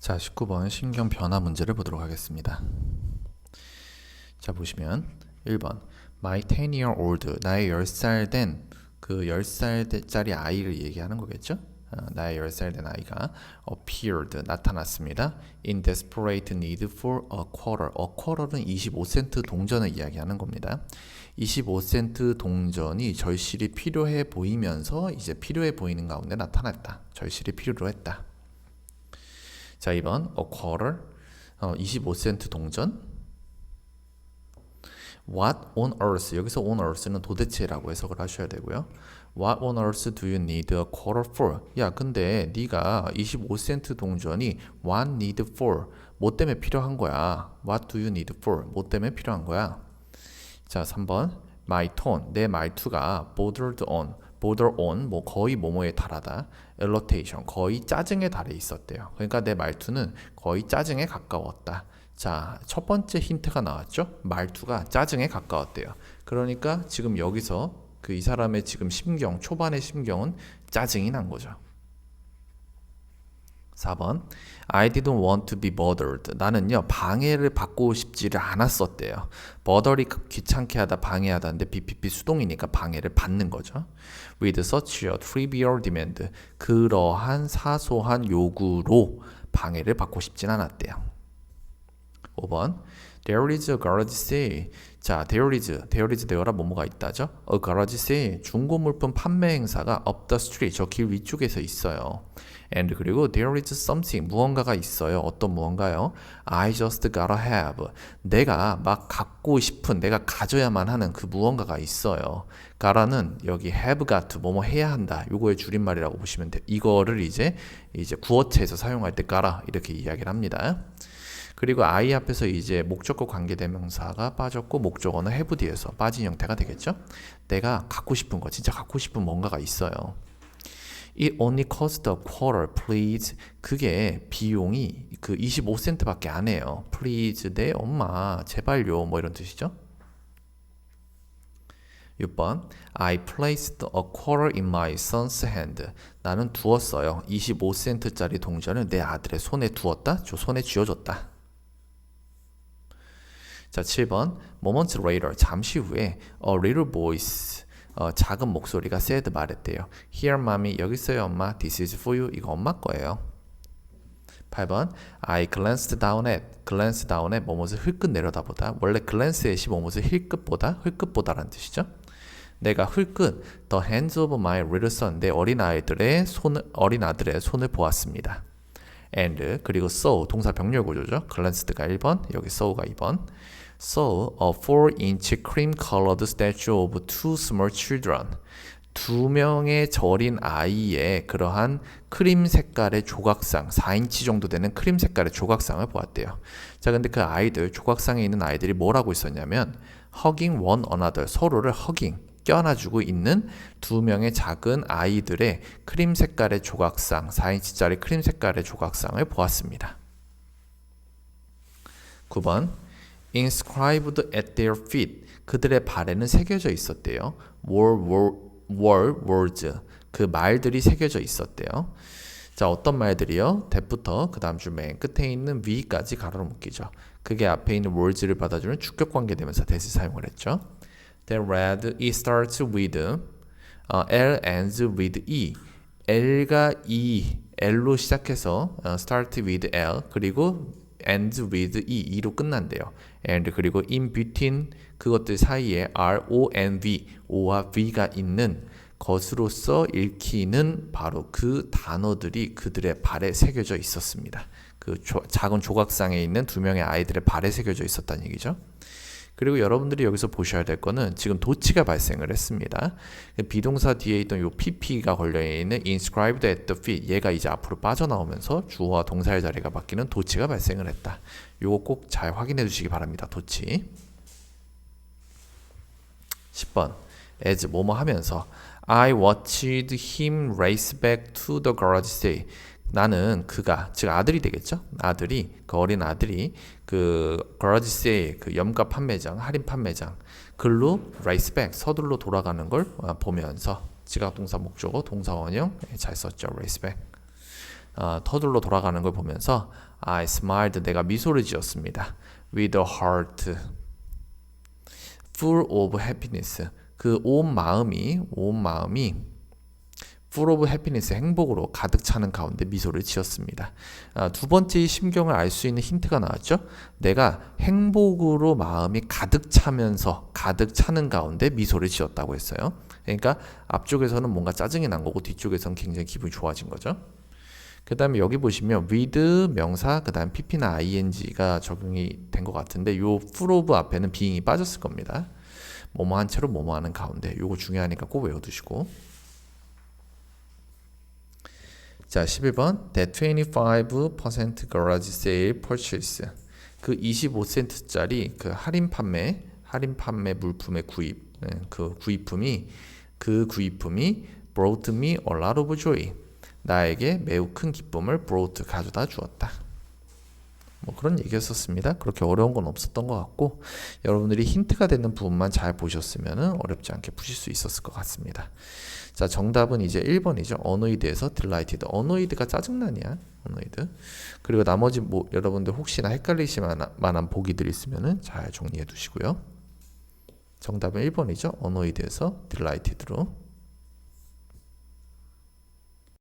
자, 19번 신경 변화 문제를 보도록 하겠습니다. 자, 보시면 1번 My 10 year old 나의 10살 된 그 10살짜리 아이를 얘기하는 거겠죠? 어, 나의 10살 된 아이가 appeared 나타났습니다. in desperate need for a quarter. a quarter는 25센트 동전을 이야기하는 겁니다. 25센트 동전이 절실히 필요해 보이면서 이제 필요해 보이는 가운데 나타났다. 절실히 필요로 했다. 자, 2번 a quarter 어, 25센트 동전 What on earth 여기서 on earth는 도대체라고 해석을 하셔야 되고요. What on earth do you need a quarter for? 야, 근데 네가 25센트 동전이 what need for 뭐 때문에 필요한 거야? What do you need for? 뭐 때문에 필요한 거야? 자, 3번 my tone 내 말투가 bordered on border on 뭐 거의 뭐뭐에 달하다 irritation 거의 짜증에 달해 있었대요. 그러니까 내 말투는 거의 짜증에 가까웠다. 자, 첫 번째 힌트가 나왔죠? 말투가 짜증에 가까웠대요. 그러니까 지금 여기서 그 이 사람의 지금 심경, 초반의 심경은 짜증이 난 거죠. 4번 I didn't want to be bothered. 나는요 방해를 받고 싶지를 않았었대요. bother이 귀찮게 하다 방해하다인데 BPP 수동이니까 방해를 받는 거죠. With such a trivial demand. 그러한 사소한 요구로 방해를 받고 싶진 않았대요. 5번 There is a garage sale. 자, there is, there is there가 뭐뭐가 있다죠? A garage sale. 중고 물품 판매 행사가 up the street. 저 길 위쪽에서 있어요. And 그리고 there is something. 무언가가 있어요. 어떤 무언가요? I just gotta have. 내가 막 갖고 싶은, 내가 가져야만 하는 그 무언가가 있어요. gotta는 여기 have got, 뭐뭐 해야 한다. 요거의 줄임말이라고 보시면 돼. 이거를 이제, 이제 구어체에서 사용할 때 gotta 이렇게 이야기를 합니다. 그리고 I 앞에서 이제 목적어 관계대명사가 빠졌고 목적어는 have 뒤에서 빠진 형태가 되겠죠. 내가 갖고 싶은 거, 진짜 갖고 싶은 뭔가가 있어요. It only cost a quarter, please. 그게 비용이 그 25센트밖에 안 해요. Please, 내 엄마, 제발요, 뭐 이런 뜻이죠. 6번 I placed a quarter in my son's hand. 나는 두었어요. 25센트짜리 동전을 내 아들의 손에 두었다. 저 손에 쥐어줬다. 자, 7번 moments later 잠시 후에 a little voice 어, 작은 목소리가 said 말했대요. Here, mommy. 여기 있어요, 엄마. This is for you. 이거 엄마 거예요. 8번 I glanced down at glance down at 뭐뭇을 흘끗 내려다보다 원래 glance at이 뭐뭇을 힐끗보다 흘끗보다라는 뜻이죠. 내가 흘끗 the hands of my little son 내 어린 아이들의 손 어린 아들의 손을 보았습니다. And 그리고 saw 동사 병렬 구조죠. glanced가 1번 여기 saw가 2번 saw a 4-inch cream-colored statue of two small children. 두 명의 절인 아이의 그러한 크림 색깔의 조각상, 4인치 정도 되는 크림 색깔의 조각상을 보았대요. 자, 근데 그 아이들, 조각상에 있는 아이들이 뭘 하고 있었냐면, hugging one another, 서로를 hugging, 껴안아주고 있는 두 명의 작은 아이들의 크림 색깔의 조각상, 4인치짜리 크림 색깔의 조각상을 보았습니다. 9번, inscribed at their feet. 그들의 발에는 새겨져 있었대요. were, were, were words. 그 말들이 새겨져 있었대요. 자, 어떤 말들이요? that부터 그 다음 줄 맨 끝에 있는 위까지 가로로 묶이죠. 그게 앞에 있는 words를 받아주는 주격 관계 되면서 that을 사용을 했죠. That read, it starts with, 어, L ends with E. L가 E, L로 시작해서 어, start with L 그리고 ends with E, E로 끝난대요. and 그리고 in between 그것들 사이에 R, O, N, V, O와 V가 있는 것으로서 읽히는 바로 그 단어들이 그들의 발에 새겨져 있었습니다. 그 조, 작은 조각상에 있는 두 명의 아이들의 발에 새겨져 있었다는 얘기죠. 그리고 여러분들이 여기서 보셔야 될 거는 지금 도치가 발생을 했습니다. 비동사 뒤에 있던 요 pp가 걸려 있는 inscribed at the feet 얘가 이제 앞으로 빠져나오면서 주어와 동사의 자리가 바뀌는 도치가 발생을 했다. 요거 꼭 잘 확인해 주시기 바랍니다. 도치. 10번 as 뭐뭐 하면서 I watched him race back to the garage sale. 나는 그가 즉 아들이 되겠죠. 아들이 그 어린 아들이 그 sale 그 염가 판매장 할인 판매장 글로 back 서둘러 돌아가는 걸 보면서 지각 동사 목적어 동사 원형 잘 썼죠. back. 어, 터들로 돌아가는 걸 보면서 I smiled 내가 미소를 지었습니다. with a heart full of happiness 그 온 마음이 온 마음이 full of happiness 행복으로 가득 차는 가운데 미소를 지었습니다. 아, 두 번째 이 심경을 알 수 있는 힌트가 나왔죠. 내가 행복으로 마음이 가득 차면서 가득 차는 가운데 미소를 지었다고 했어요. 그러니까 앞쪽에서는 뭔가 짜증이 난 거고 뒤쪽에서는 굉장히 기분이 좋아진 거죠. 그 다음에 여기 보시면 with 명사 그 다음 pp나 ing가 적용이 된 것 같은데 요 full of 앞에는 being이 빠졌을 겁니다. 뭐뭐 한 채로 뭐뭐 하는 가운데 요거 중요하니까 꼭 외워두시고 자 11번. That 25% garage sale purchase. 그 25센트짜리 그 할인 판매 할인 판매 물품의 구입. 예, 그 구입품이 그 구입품이 brought me a lot of joy. 나에게 매우 큰 기쁨을 brought 가져다 주었다. 뭐 그런 얘기였었습니다. 그렇게 어려운 건 없었던 것 같고 여러분들이 힌트가 되는 부분만 잘 보셨으면 어렵지 않게 푸실 수 있었을 것 같습니다. 자 정답은 이제 1번이죠. 어노이드에서 딜라이티드. 어노이드가 짜증나냐? 어노이드. 그리고 나머지 뭐 여러분들 혹시나 헷갈리실 만한, 보기들 있으면 잘 정리해 두시고요. 정답은 1번이죠. 어노이드에서 딜라이티드로